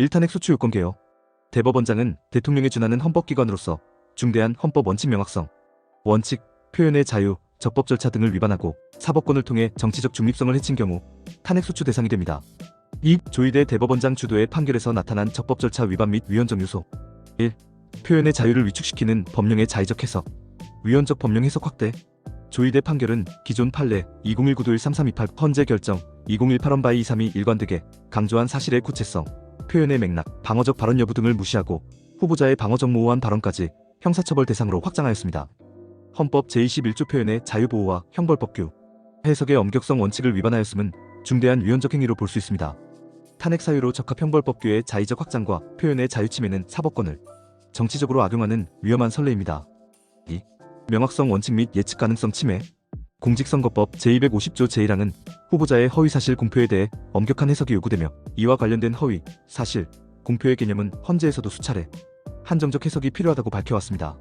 1탄핵 소추 요건 개요. 대법원장은 대통령에 준하는 헌법기관으로서 중대한 헌법 원칙 명확성, 원칙, 표현의 자유, 적법 절차 등을 위반하고 사법권을 통해 정치적 중립성을 해친 경우 탄핵 소추 대상이 됩니다. 2. 조희대 대법원장 주도의 판결에서 나타난 적법 절차 위반 및 위헌적 요소 1. 표현의 자유를 위축시키는 법령의 자의적 해석 위헌적 법령 해석 확대 조희대 판결은 기존 판례 2019-13328 헌재 결정 2018원 바이 232 일관되게 강조한 사실의 구체성, 표현의 맥락, 방어적 발언 여부 등을 무시하고 후보자의 방어적 모호한 발언까지 형사처벌 대상으로 확장하였습니다. 헌법 제21조 표현의 자유보호와 형벌법규 해석의 엄격성 원칙을 위반하였음은 중대한 위헌적 행위로 볼 수 있습니다. 탄핵 사유로 적합 형벌법규의 자의적 확장과 표현의 자유 침해는 사법권을 정치적으로 악용하는 위험한 선례입니다. 2. 명확성 원칙 및 예측 가능성 침해 공직선거법 제250조 제1항은 후보자의 허위사실 공표에 대해 엄격한 해석이 요구되며 이와 관련된 허위, 사실, 공표의 개념은 헌재에서도 수차례 한정적 해석이 필요하다고 밝혀왔습니다.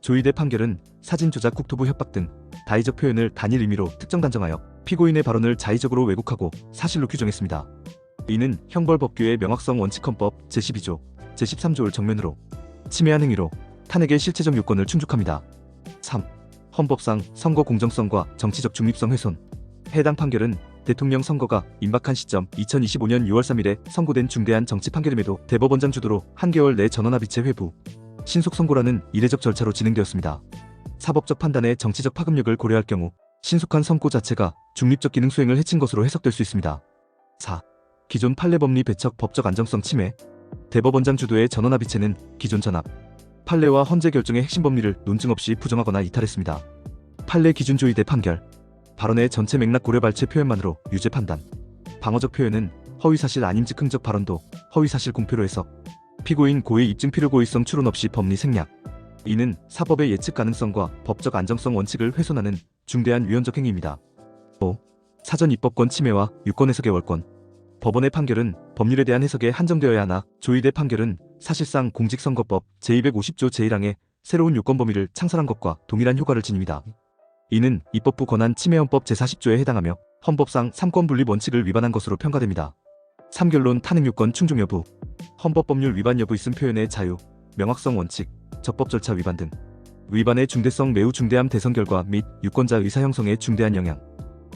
조희대 판결은 사진 조작 국토부 협박 등 다의적 표현을 단일 의미로 특정 단정하여 피고인의 발언을 자의적으로 왜곡하고 사실로 규정했습니다. 이는 형벌법규의 명확성 원칙헌법 제12조, 제13조를 정면으로 침해한 행위로 탄핵의 실체적 요건을 충족합니다. 3. 헌법상 선거 공정성과 정치적 중립성 훼손. 해당 판결은 대통령 선거가 임박한 시점 2025년 6월 3일에 선고된 중대한 정치 판결임에도 대법원장 주도로 한개월 내 전원합의체 회부, 신속 선고라는 이례적 절차로 진행되었습니다. 사법적 판단의 정치적 파급력을 고려할 경우 신속한 선고 자체가 중립적 기능 수행을 해친 것으로 해석될 수 있습니다. 4. 기존 판례 법리 배척 법적 안정성 침해 대법원장 주도의 전원합의체는 기존 전압, 판례와 헌재 결정의 핵심 법리를 논증 없이 부정하거나 이탈했습니다. 판례 기준 조의대 판결, 발언의 전체 맥락 고려 발췌 표현만으로 유죄 판단, 방어적 표현은 허위사실 아님 즉 흥적 발언도 허위사실 공표로 해석, 피고인 고의 입증 필요 고의성 추론 없이 법리 생략, 이는 사법의 예측 가능성과 법적 안정성 원칙을 훼손하는 중대한 위헌적 행위입니다. 5. 사전 입법권 침해와 유권 해석의 월권 법원의 판결은 법률에 대한 해석에 한정되어야 하나 조희대 판결은 사실상 공직선거법 제250조 제1항의 새로운 요건 범위를 창설한 것과 동일한 효과를 지닙니다. 이는 입법부 권한 침해헌법 제40조에 해당하며 헌법상 삼권 분립 원칙을 위반한 것으로 평가됩니다. 3결론 탄핵 요건 충족 여부 헌법법률 위반 여부 있음 표현의 자유, 명확성 원칙, 적법 절차 위반 등 위반의 중대성 매우 중대함 대선 결과 및 유권자 의사 형성에 중대한 영향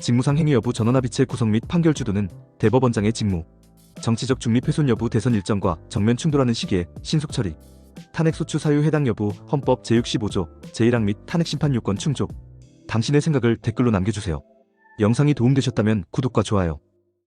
직무상 행위 여부 전원합의체 구성 및 판결 주도는 대법원장의 직무 정치적 중립 훼손 여부 대선 일정과 정면 충돌하는 시기에 신속 처리 탄핵 소추 사유 해당 여부 헌법 제65조 제1항 및 탄핵 심판 요건 충족 당신의 생각을 댓글로 남겨주세요. 영상이 도움되셨다면 구독과 좋아요